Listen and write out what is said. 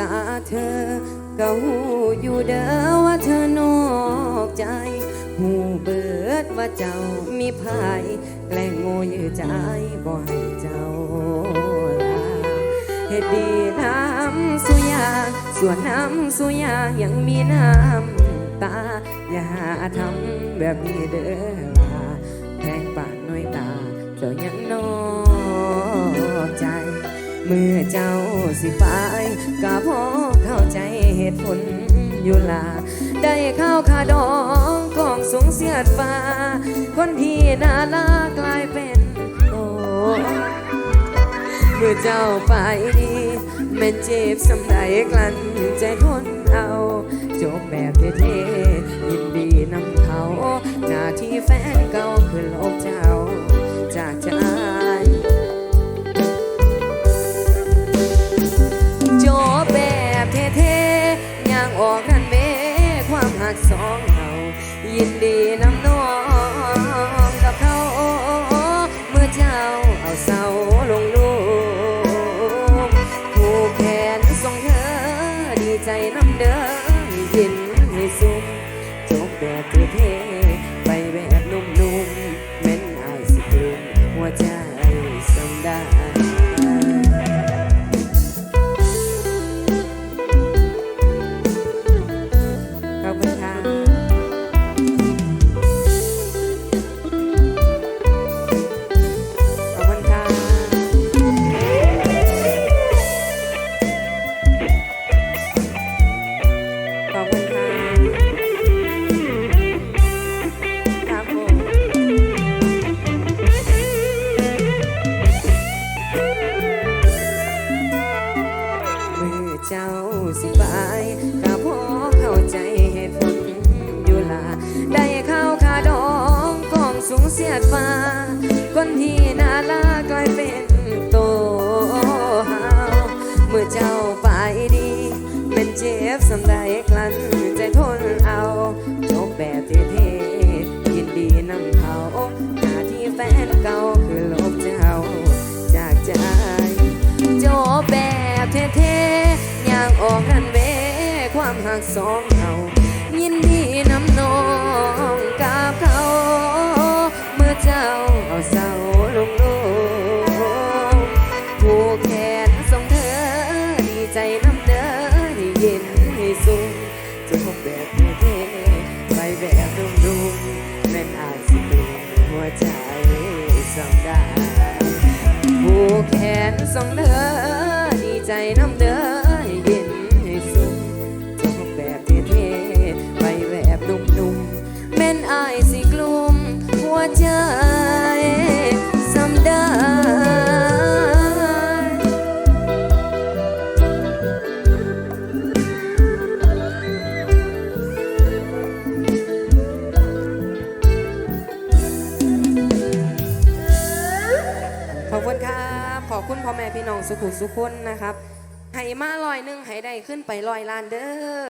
ตาเธอ ก็หูอยู่เด้อว่าเธอนอกใจ หูเบิดว่าเจ้ามีภายแกล้งโง่ยื้อใจบ่ให้เจ้าลาเฮ็ดดีน้ำสุยาส่วนน้ำสุยายังมีน้ำตา อย่าทำแบบนี้เด้อลาแพงปานน้อยตา เจ้ายังนอก เมื่อเจ้าสิไปก็พอเข้าใจเหตุผลอยู่ลา ได้ข้าวขาดองของสูงเสียดฟ้า คนที่น่ารักกลายเป็นโตเมื่อเจ้าไปดีแม่นเจ็บสำใดกลั้นใจทนเอาจบแบบเท่ๆยินดีนำเขา หน้าที่แฟนเก่าคือโลกเจ้า บอกกันเวความหักสองเรายินดีน้ำน้องกับเขาเมื่อเจ้าเอาเสาลงลูกผูกแขนส่งเธอดีใจน้ำเดินยินให้สุขจบแบบเท่ไปแบบนุ่มๆแม่นอายสิกลุ่มหัวใจสำได้ เจ้าสิบายก็พอเข้าใจเหตุผลอยู่ละได้เข้าวขาดองกองสูงเสียดฟ้าคนที่น่ารักกลายเป็นโตหาวเมื่อเจ้าไปดี เป็นเจ็บสำได้กลั้นใจทนเอาจบแบบเท่ๆยินดีนำเขาหน้าที่แฟนเก่าคือลบเจ้าจากใจโจบแบบเท่ๆ ออกกันเวความหักสองเขายินดีน้ำน้องกับเขา เมื่อเจ้าเอาเสาลงโลกผูกแขนส่งเธอ ดีใจน้ำเด้อให้เย็นให้สูงโจบแบบเท่ๆไปแบบนุ่มๆแม่นอาจสิเป็นหัวใจสำได้ผูกแขนส่งเด้อดีใจน้ำเด้อ ขอบคุณครับ ขอบคุณพ่อแม่พี่น้องสุขุสุขคนนะครับให้มาลอยหนึ่งให้ได้ขึ้นไปลอยล้านเด้อ